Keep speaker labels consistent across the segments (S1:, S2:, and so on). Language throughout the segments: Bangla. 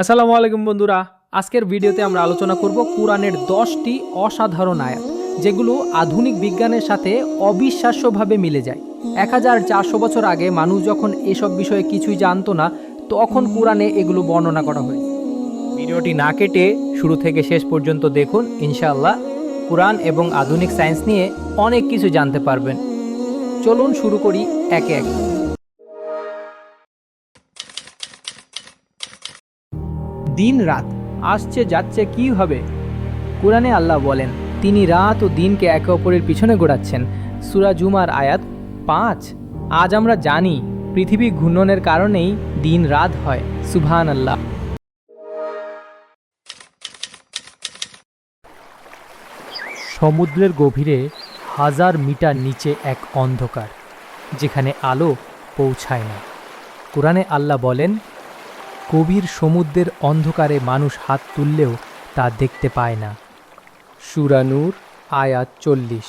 S1: আসসালামু আলাইকুম বন্ধুরা। আজকের ভিডিওতে আমরা আলোচনা করব কোরআনের দশটি অসাধারণ আয়াত, যেগুলো আধুনিক বিজ্ঞানের সাথে অবিশ্বাস্যভাবে মিলে যায়। এক হাজার চারশো বছর আগে মানুষ যখন এসব বিষয়ে কিছুই জানতো না, তখন কোরআনে এগুলো বর্ণনা করা হয়। ভিডিওটি না কেটে শুরু থেকে শেষ পর্যন্ত দেখুন, ইনশাআল্লাহ কোরআন এবং আধুনিক সায়েন্স নিয়ে অনেক কিছু জানতে পারবেন। চলুন শুরু করি একে একে। দিন রাত, আসছে যাচ্ছে কি হবে? কোরআনে আল্লাহ বলেন, তিনি রাত ও দিনকে একে অপরের পিছনে গোড়াচ্ছেন সুরা জুমার আয়াত পাঁচ। আজ আমরা জানি, পৃথিবী ঘূর্ণনের কারণেই দিন রাত হয়। সুবহান আল্লাহ সমুদ্রের গভীরে হাজার মিটার নিচে এক অন্ধকার, যেখানে আলো পৌঁছায় না। কোরআনে আল্লাহ বলেন গভীর সমুদ্রের অন্ধকারে মানুষ হাত তুললেও তা দেখতে পায় না। সুরানুর, আয়াত চল্লিশ।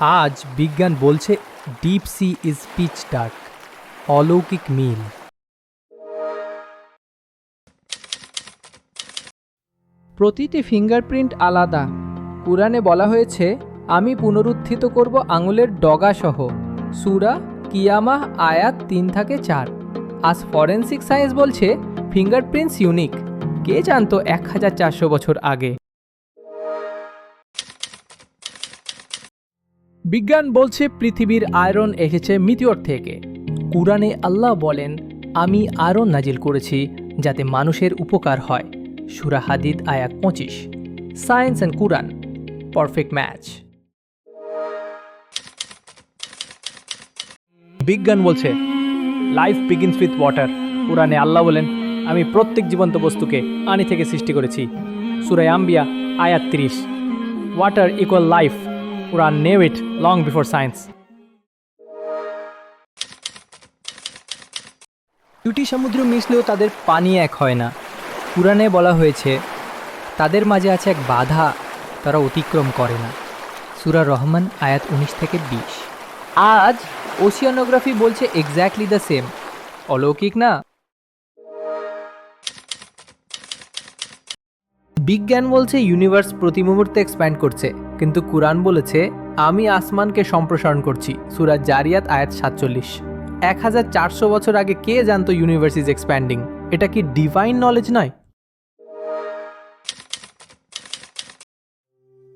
S1: আজ বিজ্ঞান বলছে deep sea is pitch dark, অলৌকিক মিল। প্রতিটি ফিঙ্গারপ্রিন্ট আলাদা। পুরাণে বলা হয়েছে, আমি পুনরুত্থিত করব আঙুলের ডগাসহ। সুরা কিয়ামাহ আয়াত তিন থাকে চার। আজ ফরেন্সিক সায়েন্স বলছে ফিঙ্গারপ্রিন্টস ইউনিক। কে জানতো এক হাজার চারশো বছর আগে? বিজ্ঞান বলছে পৃথিবীর আয়রন এসেছে মিতিওর থেকে। কুরআনে আল্লাহ বলেন, আমি আয়রন নাজিল করেছি যাতে মানুষের উপকার হয়। সুরা হাদিদ, আয়াত পঁচিশ। Science and Quran, perfect match. বিজ্ঞান বলছে, লাইফ বিগিনস উইথ ওয়াটার। কোরআনে আল্লাহ বলেন আমি প্রত্যেক জীবন্ত বস্তুকে পানি থেকে সৃষ্টি করেছি। সুরায় আম্বিয়া, আয়াত তিরিশ। Water equal life Quran knew it long before science দুটি সমুদ্র মিশলেও তাদের পানি এক হয় না। পুরাণে বলা হয়েছে, তাদের মাঝে আছে এক বাধা তারা অতিক্রম করে না। সুরা রহমান, আয়াত উনিশ থেকে বিশ। আজ ওশিয়ানোগ্রাফি বলছে এক্স্যাক্টলি দ্য সেম অলৌকিক না? বিজ্ঞান বলছে ইউনিভার্স প্রতি মুহূর্তে এক্সপ্যান্ড করছে, কিন্তু কুরআন বলেছে, আমি আসমানকে সম্প্রসারণ করছি সুরাজ জারিয়াত আয়াত সাতচল্লিশ। এক হাজার চারশো বছর আগে কে জানতো ইউনিভার্স ইজ এক্সপ্যান্ডিং এটা কি ডিভাইন নলেজ নয়?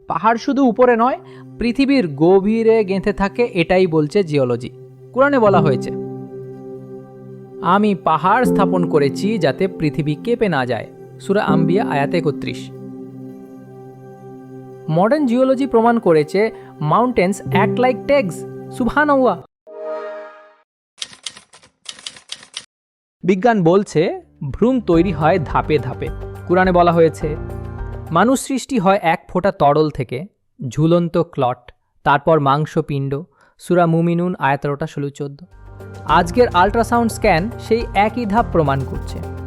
S1: পাহাড় শুধু উপরে নয়, পৃথিবীর গভীরে গেঁথে থাকে, এটাই বলছে জিওলজি কোরআনে বলা হয়েছে, আমি পাহাড় স্থাপন করেছি যাতে পৃথিবী কেঁপে না যায়। সুরা আম্বিয়া, আয়াত একত্রিশ। মডার্ন জিওলজি প্রমাণ করেছে, মাউন্টেন্স অ্যাক্ট লাইক টেগস সুবহানাল্লাহ। বিজ্ঞান বলছে, ভ্রূণ তৈরি হয় ধাপে ধাপে। কোরআনে বলা হয়েছে, মানুষ সৃষ্টি হয় এক ফোঁটা তরল থেকে, ঝুলন্ত ক্লট, তারপর মাংসপিণ্ড। সুরা মুমিনুন আয়াতেরোটা ষোলো চোদ্দ। আজকের আল্ট্রাসাউন্ড স্ক্যান সেই একই ধাপ প্রমাণ করছে।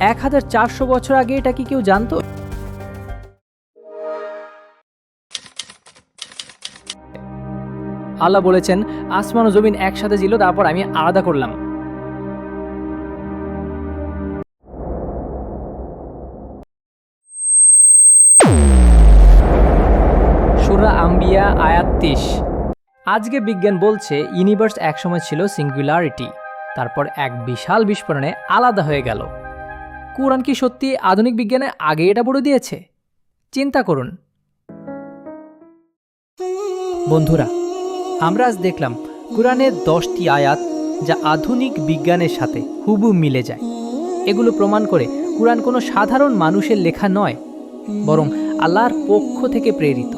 S1: এক হাজার চারশো বছর আগে এটা কি কেউ জানতো? আল্লাহ বলেছেন, আসমান ও জমিন একসাথে ছিল, তারপর আমি আলাদা করলাম। সুরা আম্বিয়া, আয়াত তিস আজকে বিজ্ঞান বলছে ইউনিভার্স একসময় ছিল সিঙ্গুলারিটি তারপর এক বিশাল বিস্ফোরণে আলাদা হয়ে গেল। কোরআন কি সত্যি আধুনিক বিজ্ঞানে আগে এটা বলে দিয়েছে? চিন্তা করুন। বন্ধুরা, আমরা আজ দেখলাম কোরআনের দশটি আয়াত যা আধুনিক বিজ্ঞানের সাথে হুবু মিলে যায়। এগুলো প্রমাণ করে কোরআন কোনো সাধারণ মানুষের লেখা নয়, বরং আল্লাহর পক্ষ থেকে প্রেরিত।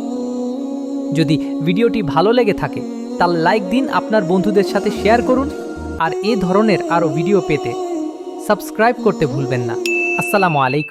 S1: যদি ভিডিওটি ভালো লেগে থাকে, তাহলে লাইক দিন, আপনার বন্ধুদের সাথে শেয়ার করুন, আর এ ধরনের আরও ভিডিও পেতে সাবস্ক্রাইব করতে ভুলবেন না। আসসালামু আলাইকুম।